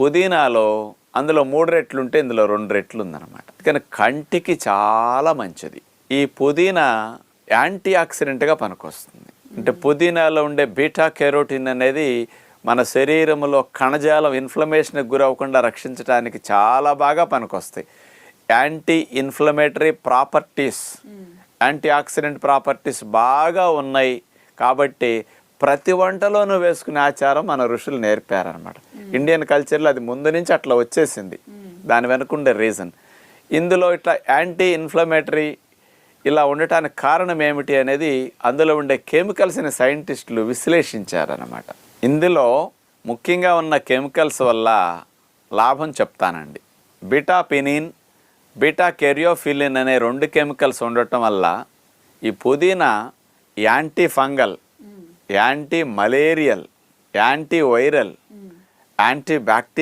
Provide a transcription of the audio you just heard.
పుదీనాలో అందులో మూడు రెట్లు ఉంటే ఇందులో రెండు రెట్లు ఉందన్నమాట కానీ కంటికి చాలా మంచిది. ఈ పుదీనా యాంటీ ఆక్సిడెంట్గా పనికొస్తుంది. అంటే పుదీనాలో ఉండే బీటా కెరోటిన్ అనేది మన శరీరంలో కణజాలం ఇన్ఫ్లమేషన్కి గురవ్వకుండా రక్షించడానికి చాలా బాగా పనికొస్తాయి. Anti inflammatory properties anti oxidant properties బాగా ఉన్నాయి. కాబట్టి ప్రతి వంటలోనూ వేసుకునే ఆచారం మన ఋషులు నేర్పారనమాట ఇండియన్ కల్చర్లో అది ముందు నుంచి అట్లా వచ్చేసింది. దాని వెనుకుండే రీజన్. ఇందులో ఇట్లా యాంటీ ఇన్ఫ్లమేటరీ ఇలా ఉండటానికి కారణం ఏమిటి అనేది అందులో ఉండే కెమికల్స్ని సైంటిస్టులు విశ్లేషించారనమాట ఇందులో ముఖ్యంగా ఉన్న కెమికల్స్ వల్ల లాభం చెప్తానండి. బిటాపినిన్ బీటా కెరియోఫిలిన్ అనే రెండు కెమికల్స్ ఉండటం వల్ల ఈ పుదీనా anti fungal anti malarial anti viral anti bacterial